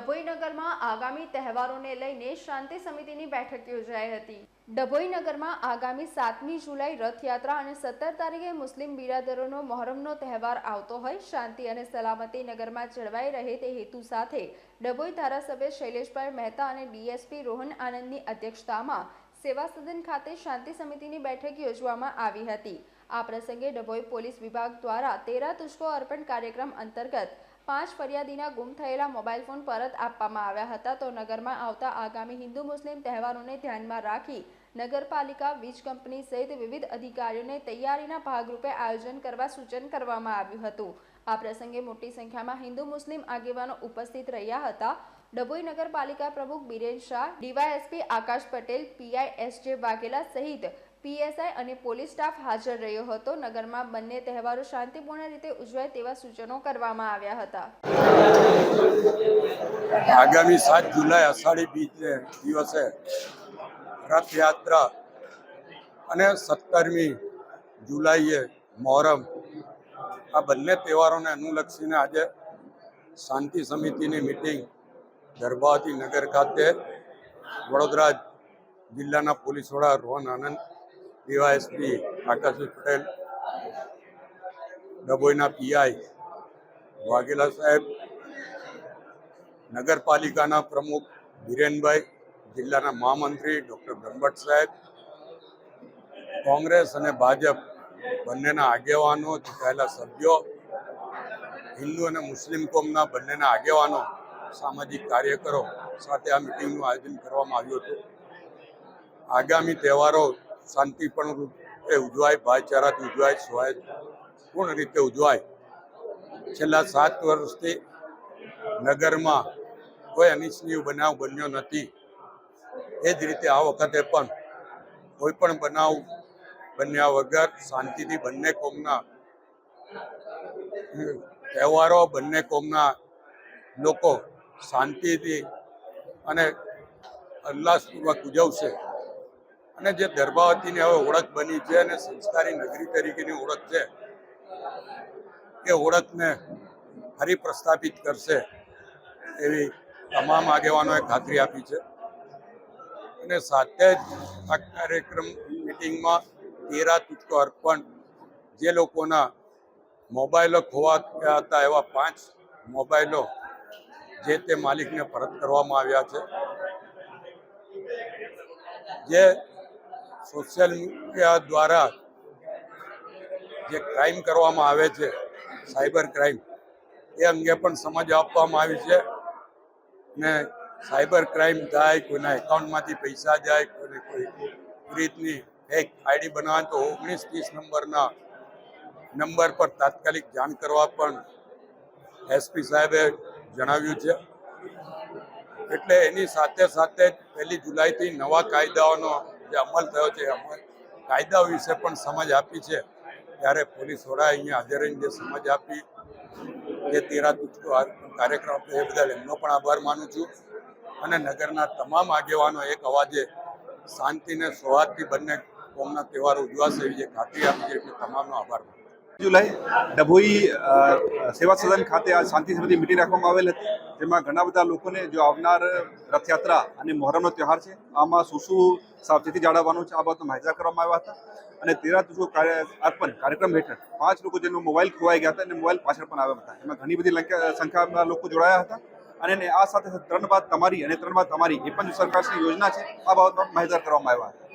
ડભોઈ નગરમાં આગામી તહેવારોને લઈને શાંતિ સમિતિની બેઠક યોજાઈ હતી. ડભોઈ નગરમાં આગામી સાતમી જુલાઈ રથયાત્રા અને સત્તર તારીખે મુસ્લિમ બિરાદરોનો મહોરમનો તહેવાર આવતો હોય, શાંતિ અને સલામતી નગરમાં જળવાઈ રહે તે હેતુ સાથે ડભોઈ ધારાસભ્ય શૈલેષભાઈ મહેતા અને ડીએસપી રોહન આનંદની અધ્યક્ષતામાં સેવા સદન ખાતે શાંતિ સમિતિની બેઠક યોજવામાં આવી હતી. આ પ્રસંગે ડભોઈ પોલીસ વિભાગ દ્વારા તેરા તુષ્કો અર્પણ કાર્યક્રમ અંતર્ગત પાંચ ફરિયાદીના ગુમ થયેલા મોબાઈલ ફોન પરત આપવામાં આવ્યા હતા. તો નગરમાં આવતા આગામી હિન્દુ મુસ્લિમ તહેવારોને ધ્યાનમાં રાખી નગરપાલિકા, વીજ કંપની સહિત વિવિધ અધિકારીઓને તૈયારીના ભાગરૂપે આયોજન કરવા સૂચન કરવામાં આવ્યું હતું. આ પ્રસંગે મોટી સંખ્યામાં હિન્દુ મુસ્લિમ આગેવાનો ઉપસ્થિત રહ્યા હતા. ડભોઈ નગરપાલિકા પ્રમુખ Biren Shah, DYSP Akash Patel, PI S J Vaghela સહિત પીએસઆઈ અને પોલીસ સ્ટાફ હાજર રહ્યો હતો. નગરમાં બંને તહેવારો શાંતિપૂર્ણ રીતે ઉજવાય તેવા સૂચનો કરવામાં આવ્યા હતા. આગામી સાત જુલાઈ અષાઢી બીજને દિવસે રથયાત્રા અને સત્તરમી જુલાઈએ મોહરમ આ બંને તહેવારોને અનુલક્ષીને આજે શાંતિ સમિતિની મિટિંગ ગર્ભાવતી નગર ખાતે વડોદરા જિલ્લાના પોલીસ વડા રોહન આનંદ ડીવાયએસપી આકાશભાઈ પટેલ, ડભોઈના પીઆઈ વાઘેલા સાહેબ, નગરપાલિકાના પ્રમુખ ધીરેનભાઈ, જિલ્લાના મહામંત્રી ડૉક્ટર બ્રહ્મભટ્ટ સાહેબ, કોંગ્રેસ અને ભાજપ બંનેના આગેવાનો, ચૂંટાયેલા સભ્યો, હિન્દુ અને મુસ્લિમ કોમના બંનેના આગેવાનો, સામાજિક કાર્યકરો સાથે આ મિટિંગનું આયોજન કરવામાં આવ્યું હતું. આગામી તહેવારો શાંતિપૂર્ણ એ ઉજવાય, ભાઈચારાથી ઉજવાય સ્વયંપૂર્ણ રીતે ઉજવાય. છેલ્લા સાત વર્ષથી નગરમાં કોઈ અનિચ્છનીય બનાવ બન્યો નથી. એ જ રીતે આ વખતે પણ કોઈ પણ બનાવ બન્યા વગર શાંતિથી બંને કોમના તહેવારો, બંને કોમના લોકો શાંતિથી અને ઉલ્લાસપૂર્વક ઉજવશે. અને જે ગર્ભાવતીની હવે ઓળખ બની છે અને સંસ્કારી નગરી તરીકેની ઓળખ છે, એ ઓળખને ફરી પ્રસ્થાપિત કરશે એવી તમામ આગેવાનોએ ખાતરી આપી છે. અને સાથે જ આ કાર્યક્રમ મિટિંગમાં તેરા તુચકો અર્પણ, જે લોકોના મોબાઈલો ખોવા ગયા હતા એવા પાંચ મોબાઈલો જે તે માલિકને પરત કરવામાં આવ્યા છે. જે સોશિયલ મીડિયા દ્વારા જે ક્રાઇમ કરવામાં આવે છે સાયબર ક્રાઇમ એ અંગે પણ સમજ આપવામાં આવી છે ને સાયબર ક્રાઇમ થાય, કોઈના એકાઉન્ટમાંથી પૈસા જાય, કોઈને કોઈ રીતની ફેક આઈડી બનાવે તો ઓગણીસ ત્રીસ નંબરના નંબર પર તાત્કાલિક જાણ કરવા પણ એસપી સાહેબે જણાવ્યું છે. એટલે એની સાથે સાથે પહેલી જુલાઈથી નવા કાયદાઓનો જે અમલ થયો છે અમલ કાયદા વિશે પણ સમજ આપી છે ત્યારે પોલીસ વડાએ અહીંયા હાજર રહીને જે સમજ આપી જે તેરા તુચકો કાર્યક્રમ આપ્યો એ બદલ એમનો પણ આભાર માનું છું અને નગરના તમામ આગેવાનો એક અવાજે શાંતિને સૌહાર્દથી બંને કોમના તહેવારો ઉજવાશે એવી જે ખાતરી આપી છે, એટલે તમામનો આભાર માનું. જુલાઈ ડભોઈ સેવા સદન ખાતે આ શાંતિ સમિતિ મિટિંગ રાખવામાં આવેલ હતી. જેમાં ઘણા બધા લોકોને જો આવનાર રથયાત્રા અને મોહરમનો તહેવાર છે, આમાં શું શું સાવચેતી જાળવવાનું છે, આ બાબતનો માહિતગાર કરવામાં આવ્યા હતા. અને તેરા તુજો અર્પણ કાર્યક્રમ હેઠળ પાંચ લોકો જેનો મોબાઈલ ખોવાઈ ગયા હતા અને મોબાઈલ પાછળ પણ આવ્યા હતા. એમાં ઘણી બધી સંખ્યામાં લોકો જોડાયા હતા. અને આ સાથે ત્રણ બાદ તમારી અને ત્રણ બાદ તમારી એ પણ સરકારની યોજના છે, આ બાબતમાં માહિતગાર કરવામાં આવ્યા હતા.